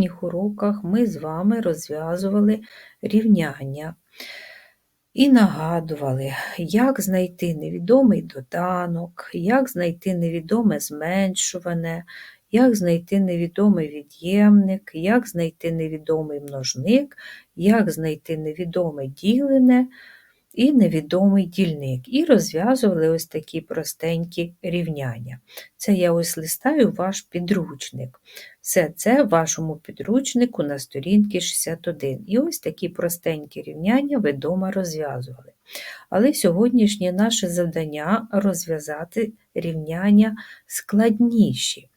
попередніх уроках ми з вами розв'язували рівняння і нагадували, як знайти невідомий доданок, як знайти невідоме зменшуване, як знайти невідомий від'ємник, як знайти невідомий множник, як знайти невідоме ділене і невідомий дільник. І розв'язували ось такі простенькі рівняння. Це я ось листаю ваш підручник. Все це в вашому підручнику на сторінці 61. І ось такі простенькі рівняння ви вдома розв'язували. Але сьогоднішнє наше завдання розв'язати рівняння складніші.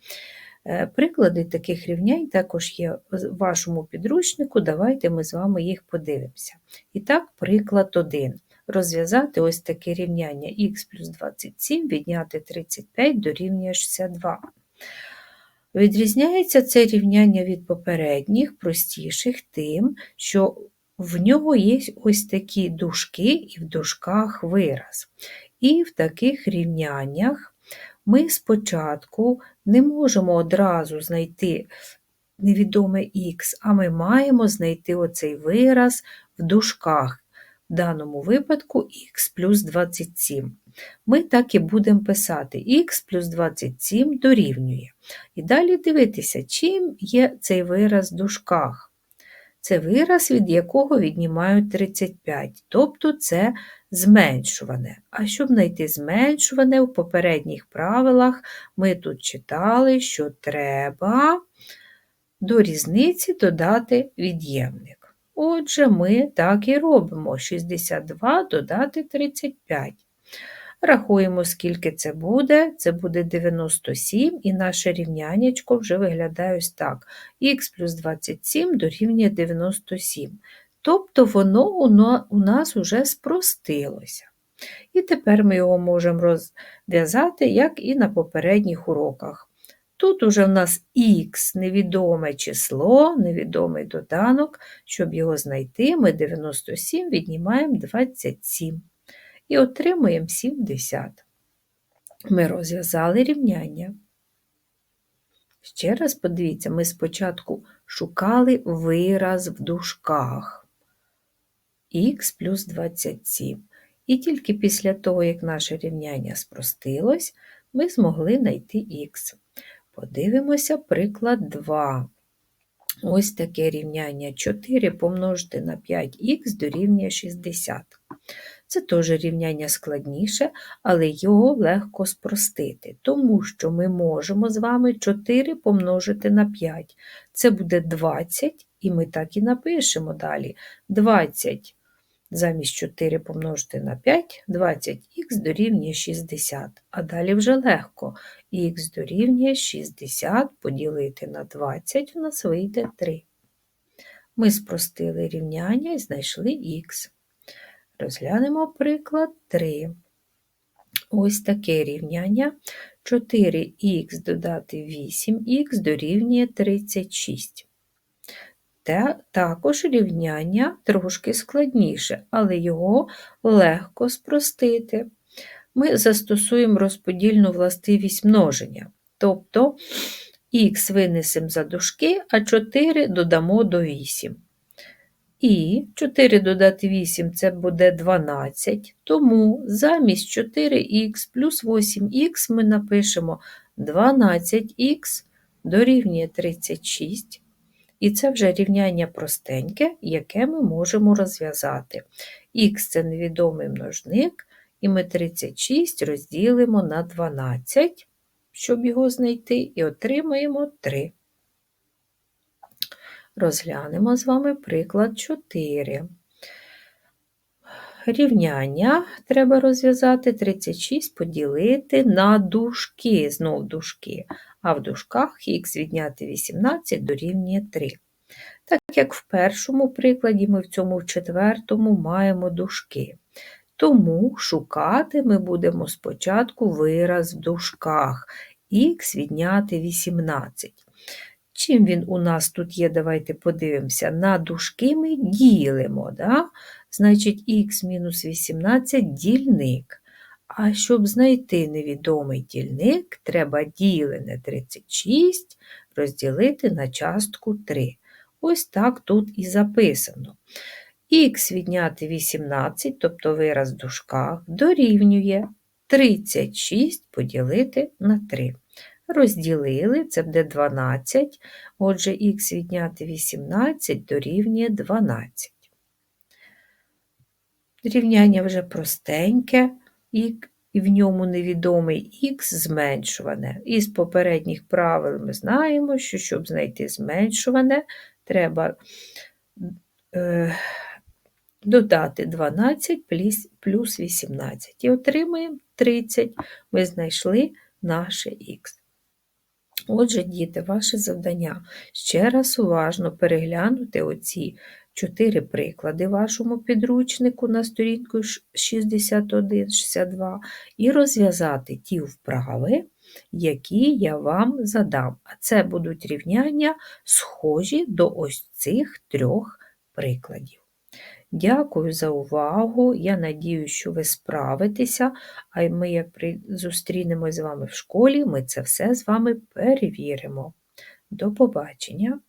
Е, приклади таких рівнянь також є в вашому підручнику. Давайте ми з вами їх подивимося. І так, приклад 1. Розв'язати ось таке рівняння х плюс 27 відняти 35 дорівнює 62. Відрізняється це рівняння від попередніх, простіших, тим, що в нього є ось такі дужки і в дужках вираз. І в таких рівняннях ми спочатку не можемо одразу знайти невідоме х, а ми маємо знайти оцей вираз в дужках в даному випадку х плюс 27. Ми так і будемо писати х плюс 27 дорівнює. І далі дивитися, чим є цей вираз в дужках. Це вираз, від якого віднімають 35, тобто це зменшуване. А щоб знайти зменшуване, в попередніх правилах ми тут читали, що треба до різниці додати від'ємник. Отже, ми так і робимо 62 додати 35. Рахуємо, скільки це буде. Це буде 97, і наше рівнянечко вже виглядає ось так. Х плюс 27 дорівнює 97. Тобто воно у нас вже спростилося. І тепер ми його можемо розв'язати, як і на попередніх уроках. Тут уже в нас х невідоме число, невідомий доданок. Щоб його знайти, ми 97 віднімаємо 27 і отримуємо 70. Ми розв'язали рівняння. Ще раз подивіться, ми спочатку шукали вираз в дужках х плюс 27. І тільки після того, як наше рівняння спростилось, ми змогли знайти х. Подивимося приклад 2. Ось таке рівняння 4 помножити на 5х дорівнює 60. Це теж рівняння складніше, але його легко спростити, тому що ми можемо з вами 4 помножити на 5. Це буде 20, і ми так і напишемо далі. 20 Замість 4 помножити на 5, 20х дорівнює 60. А далі вже легко. Х дорівнює 60 поділити на 20 у нас вийде 3. Ми спростили рівняння і знайшли х. Розглянемо приклад 3. Ось таке рівняння. 4х додати 8х дорівнює 36. Та також рівняння трошки складніше, але його легко спростити. Ми застосуємо розподільну властивість множення. Тобто х винесемо за дужки, а 4 додамо до 8. І 4 додати 8 це буде 12, тому замість 4х плюс 8х ми напишемо 12х дорівнює 36. І це вже рівняння простеньке, яке ми можемо розв'язати. Х це невідомий множник, і ми 36 розділимо на 12, щоб його знайти, і отримаємо 3. Розглянемо з вами приклад 4. Рівняння треба розв'язати 36 поділити на дужки, знов дужки, а в дужках х відняти 18 дорівнює 3. Так як в першому прикладі ми в цьому в четвертому маємо дужки. Тому шукати ми будемо спочатку вираз в дужках х відняти 18. Чим він у нас тут є, давайте подивимося, на дужки ми ділимо. Да? Значить, х мінус 18 дільник. А щоб знайти невідомий дільник, треба ділене 36 розділити на частку 3. Ось так тут і записано. Х відняти 18, тобто вираз в дужках, дорівнює 36 поділити на 3. Розділили, це буде 12, отже, х відняти 18 дорівнює 12. Рівняння вже простеньке, і в ньому невідомий х зменшуване. Із попередніх правил ми знаємо, що щоб знайти зменшуване, треба е, додати 12 плюс, плюс 18. І отримуємо 30. Ми знайшли наше х. Отже, діти, ваше завдання ще раз уважно переглянути оці чотири приклади вашому підручнику на сторінку 61-62 і розв'язати ті вправи, які я вам задам. А це будуть рівняння схожі до ось цих трьох прикладів. Дякую за увагу. Я надію, що ви справитеся, а ми, як зустрінемось з вами в школі, ми це все з вами перевіримо. До побачення!